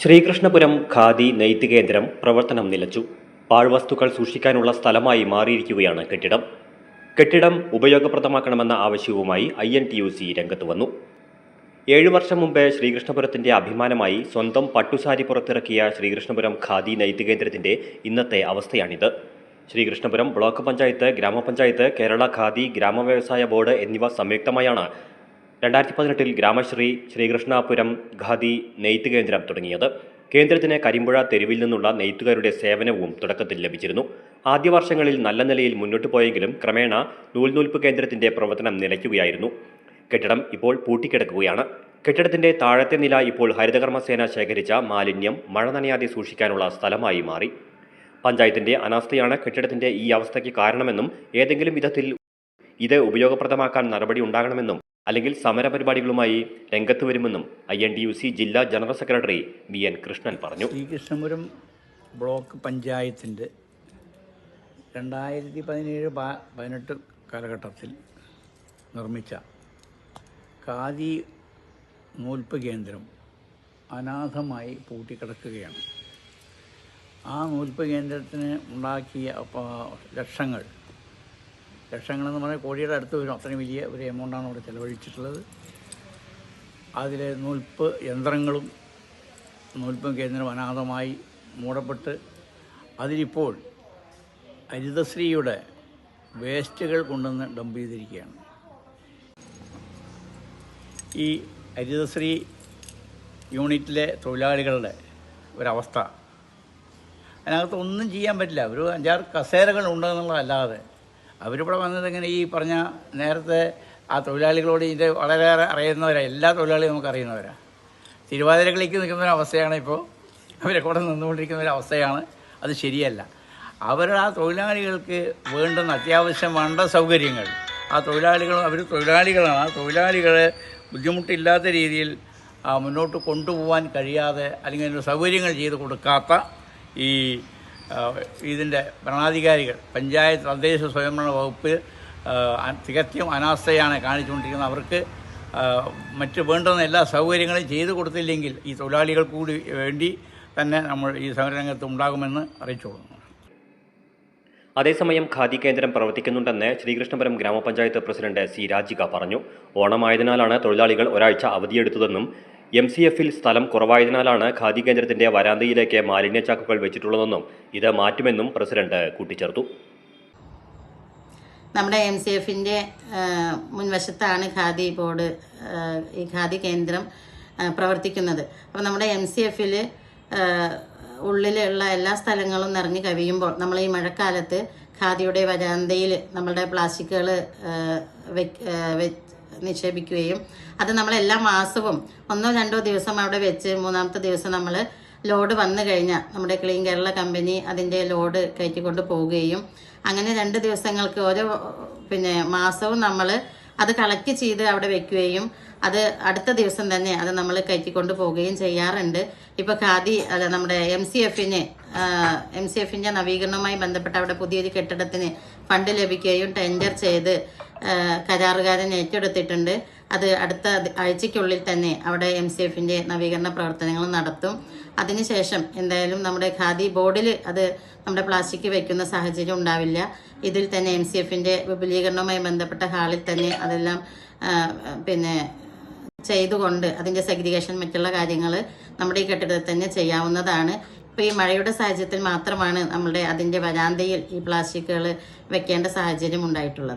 ശ്രീകൃഷ്ണപുരം ഖാദി നെയ്ത്ത് കേന്ദ്രം പ്രവർത്തനം നിലച്ചു. പാഴ്വസ്തുക്കൾ സൂക്ഷിക്കാനുള്ള സ്ഥലമായി മാറിയിരിക്കുകയാണ് കെട്ടിടം. കെട്ടിടം ഉപയോഗപ്രദമാക്കണമെന്ന ആവശ്യവുമായി I N T U C രംഗത്ത് വന്നു. ഏഴു വർഷം മുമ്പ് ശ്രീകൃഷ്ണപുരത്തിന്റെ അഭിമാനമായി സ്വന്തം പട്ടുസാരി പുറത്തിറക്കിയ ശ്രീകൃഷ്ണപുരം ഖാദി നെയ്ത്ത് കേന്ദ്രത്തിന്റെ ഇന്നത്തെ അവസ്ഥയാണിത്. ശ്രീകൃഷ്ണപുരം ബ്ലോക്ക് പഞ്ചായത്ത് ഗ്രാമപഞ്ചായത്ത് കേരള ഖാദി ഗ്രാമവ്യവസായ ബോർഡ് എന്നിവ സംയുക്തമായാണ് രണ്ടായിരത്തി പതിനെട്ടിൽ ഗ്രാമശ്രീ ശ്രീകൃഷ്ണാപുരം ഖാദി നെയ്ത്ത് കേന്ദ്രം തുടങ്ങിയത്. കേന്ദ്രത്തിന് കരിമ്പുഴ തെരുവിൽ നിന്നുള്ള നെയ്ത്തുകാരുടെ സേവനവും തുടക്കത്തിൽ ലഭിച്ചിരുന്നു. ആദ്യ വർഷങ്ങളിൽ നല്ല നിലയിൽ മുന്നോട്ട് പോയെങ്കിലും ക്രമേണ നൂൽനൂൽപ്പ് കേന്ദ്രത്തിന്റെ പ്രവർത്തനം നിലയ്ക്കുകയായിരുന്നു. കെട്ടിടം ഇപ്പോൾ പൂട്ടിക്കിടക്കുകയാണ്. കെട്ടിടത്തിന്റെ താഴത്തെ നില ഇപ്പോൾ ഹരിതകർമ്മസേന ശേഖരിച്ച മാലിന്യം മഴ നനയാതെ സൂക്ഷിക്കാനുള്ള സ്ഥലമായി മാറി. പഞ്ചായത്തിന്റെ അനാസ്ഥയാണ് കെട്ടിടത്തിന്റെ ഈ അവസ്ഥയ്ക്ക് കാരണമെന്നും ഏതെങ്കിലും വിധത്തിൽ ഇത് ഉപയോഗപ്രദമാക്കാൻ നടപടി ഉണ്ടാകണമെന്നും അല്ലെങ്കിൽ സമരപരിപാടികളുമായി രംഗത്ത് വരുമെന്നും I N T U C ജില്ലാ general secretary V N Krishnan പറഞ്ഞു. ശ്രീകൃഷ്ണപുരം ബ്ലോക്ക് പഞ്ചായത്തിന്റെ രണ്ടായിരത്തി പതിനേഴ് പതിനെട്ട് കാലഘട്ടത്തിൽ നിർമ്മിച്ച ഖാദി നൂൽപ്പ് കേന്ദ്രം അനാഥമായി പൂട്ടിക്കിടക്കുകയാണ്. ആ നൂൽപ്പ് കേന്ദ്രത്തിന് ഉണ്ടാക്കിയ ലക്ഷങ്ങൾ ലക്ഷങ്ങളെന്ന് പറഞ്ഞാൽ കോടിയുടെ അടുത്ത് വരും. അത്രയും വലിയ ഒരു എമൗണ്ടാണ് അവിടെ ചിലവഴിച്ചിട്ടുള്ളത്. അതിലെ നൂൽപ്പ് യന്ത്രങ്ങളും നൂൽപ്പം കേന്ദ്രം അനാഥമായി മൂടപ്പെട്ട് അതിലിപ്പോൾ ഹരിതശ്രീയുടെ വേസ്റ്റുകൾ കൊണ്ടുവന്ന് ഡംപ് ചെയ്തിരിക്കുകയാണ്. ഈ ഹരിതശ്രീ യൂണിറ്റിലെ തൊഴിലാളികളുടെ ഒരവസ്ഥ. അതിനകത്ത് ഒന്നും ചെയ്യാൻ പറ്റില്ല. ഒരു അഞ്ചാറ് കസേരകൾ ഉണ്ടെന്നുള്ളതല്ലാതെ അവരിവിടെ വന്നത് ഇങ്ങനെ ഈ പറഞ്ഞ നേരത്തെ ആ തൊഴിലാളികളോട് ഇതിന്റെ വളരെയേറെ അറിയുന്നവരാണ് എല്ലാ തൊഴിലാളികളും നമുക്ക് അറിയുന്നവരാണ് തിരുവാതിരകളിലേക്ക് നിൽക്കുന്ന ഒരു അവസ്ഥയാണ് ഇപ്പോൾ. അവരെ കൂടെ നിന്നുകൊണ്ടിരിക്കുന്ന ഒരു അവസ്ഥയാണ് അത് ശരിയല്ല. അവരുടെ ആ തൊഴിലാളികൾക്ക് വേണ്ടുന്ന അത്യാവശ്യം വേണ്ട സൗകര്യങ്ങൾ ആ തൊഴിലാളികൾ അവർ തൊഴിലാളികളാണ്. ആ തൊഴിലാളികളെ ബുദ്ധിമുട്ടില്ലാത്ത രീതിയിൽ മുന്നോട്ട് കൊണ്ടുപോകാൻ കഴിയാതെ അല്ലെങ്കിൽ സൗകര്യങ്ങൾ ചെയ്ത് കൊടുക്കാത്ത ഈ ഇതിന്റെ ഭരണാധികാരികൾ പഞ്ചായത്ത് തദ്ദേശ സ്വയംഭരണ വകുപ്പ് തികച്ചും അനാസ്ഥയാണ് കാണിച്ചുകൊണ്ടിരിക്കുന്നത്. അവർക്ക് മറ്റ് വേണ്ടുന്ന എല്ലാ സൗകര്യങ്ങളും ചെയ്തു കൊടുത്തില്ലെങ്കിൽ ഈ തൊഴിലാളികൾ കൂടി വേണ്ടി തന്നെ നമ്മൾ ഈ സമരരംഗത്ത് ഉണ്ടാകുമെന്ന് അറിയിച്ചോളുന്നു അതേസമയം ഖാദി കേന്ദ്രം പ്രവർത്തിക്കുന്നുണ്ടെന്ന് ശ്രീകൃഷ്ണപുരം ഗ്രാമപഞ്ചായത്ത് പ്രസിഡന്റ് സി രാജിക പറഞ്ഞു. ഓണമായതിനാലാണ് തൊഴിലാളികൾ ഒരാഴ്ച അവധിയെടുത്തതെന്നും എം സി എഫിൽ സ്ഥലം കുറവായതിനാലാണ് ഖാദി കേന്ദ്രത്തിന്റെ വരാന്തയിലേക്ക് മാലിന്യ ചാക്കുകൾ വെച്ചിട്ടുള്ളതെന്നും ഇത് മാറ്റുമെന്നും പ്രസിഡന്റ് കൂട്ടിച്ചേർത്തു. നമ്മുടെ എം സി എഫിന്റെ മുൻവശത്താണ് ഖാദി ബോർഡ് ഈ ഖാദി കേന്ദ്രം പ്രവർത്തിക്കുന്നത്. അപ്പോൾ നമ്മുടെ എം സി എഫിൽ ഉള്ളിലുള്ള എല്ലാ സ്ഥലങ്ങളും നിറഞ്ഞു കവിയുമ്പോൾ നമ്മൾ ഈ മഴക്കാലത്ത് ഖാദിയുടെ വരാന്തയിൽ നമ്മളുടെ പ്ലാസ്റ്റിക്കുകൾ നിക്ഷേപിക്കുകയും അത് നമ്മൾ എല്ലാ മാസവും ഒന്നോ രണ്ടോ ദിവസം അവിടെ വെച്ച് മൂന്നാമത്തെ ദിവസം നമ്മൾ ലോഡ് വന്നു കഴിഞ്ഞാൽ നമ്മുടെ ക്ലീൻ കേരള കമ്പനി അതിന്റെ ലോഡ് കയറ്റിക്കൊണ്ട് പോവുകയും അങ്ങനെ രണ്ട് ദിവസങ്ങൾക്ക് ഓരോ പിന്നെ മാസവും നമ്മൾ അത് കളക്ട് ചെയ്ത് അവിടെ വെക്കുകയും അത് അടുത്ത ദിവസം തന്നെ അത് നമ്മൾ കയറ്റിക്കൊണ്ട് പോവുകയും ചെയ്യാറുണ്ട്. ഇപ്പൊ ഖാദി അല്ല നമ്മുടെ എം സി എഫിന് എം സി എഫിന്റെ നവീകരണവുമായി ബന്ധപ്പെട്ട് അവിടെ പുതിയൊരു കെട്ടിടത്തിന് ഫണ്ട് ലഭിക്കുകയും ടെൻഡർ ചെയ്ത് കരാറുകാരൻ ഏറ്റെടുത്തിട്ടുണ്ട്. അത് അടുത്ത ആഴ്ചയ്ക്കുള്ളിൽ തന്നെ അവിടെ എം സി എഫിന്റെ നവീകരണ പ്രവർത്തനങ്ങൾ നടത്തും. അതിനുശേഷം എന്തായാലും നമ്മുടെ ഖാദി ബോർഡിൽ അത് നമ്മുടെ പ്ലാസ്റ്റിക് വയ്ക്കുന്ന സാഹചര്യം ഉണ്ടാവില്ല. ഇതിൽ തന്നെ എം സി എഫിന്റെ വിപുലീകരണവുമായി ബന്ധപ്പെട്ട ഹാളിൽ തന്നെ അതെല്ലാം പിന്നെ ചെയ്തുകൊണ്ട് അതിന്റെ സെഗ്രിഗേഷൻ മറ്റുള്ള കാര്യങ്ങൾ നമ്മുടെ ഈ കെട്ടിടത്തിൽ തന്നെ ചെയ്യാവുന്നതാണ്. ഇപ്പോൾ ഈ മഴയുടെ സാഹചര്യത്തിൽ മാത്രമാണ് നമ്മുടെ അതിന്റെ വരാന്തയിൽ ഈ പ്ലാസ്റ്റിക്കുകൾ വെക്കേണ്ട സാഹചര്യം ഉണ്ടായിട്ടുള്ളത്.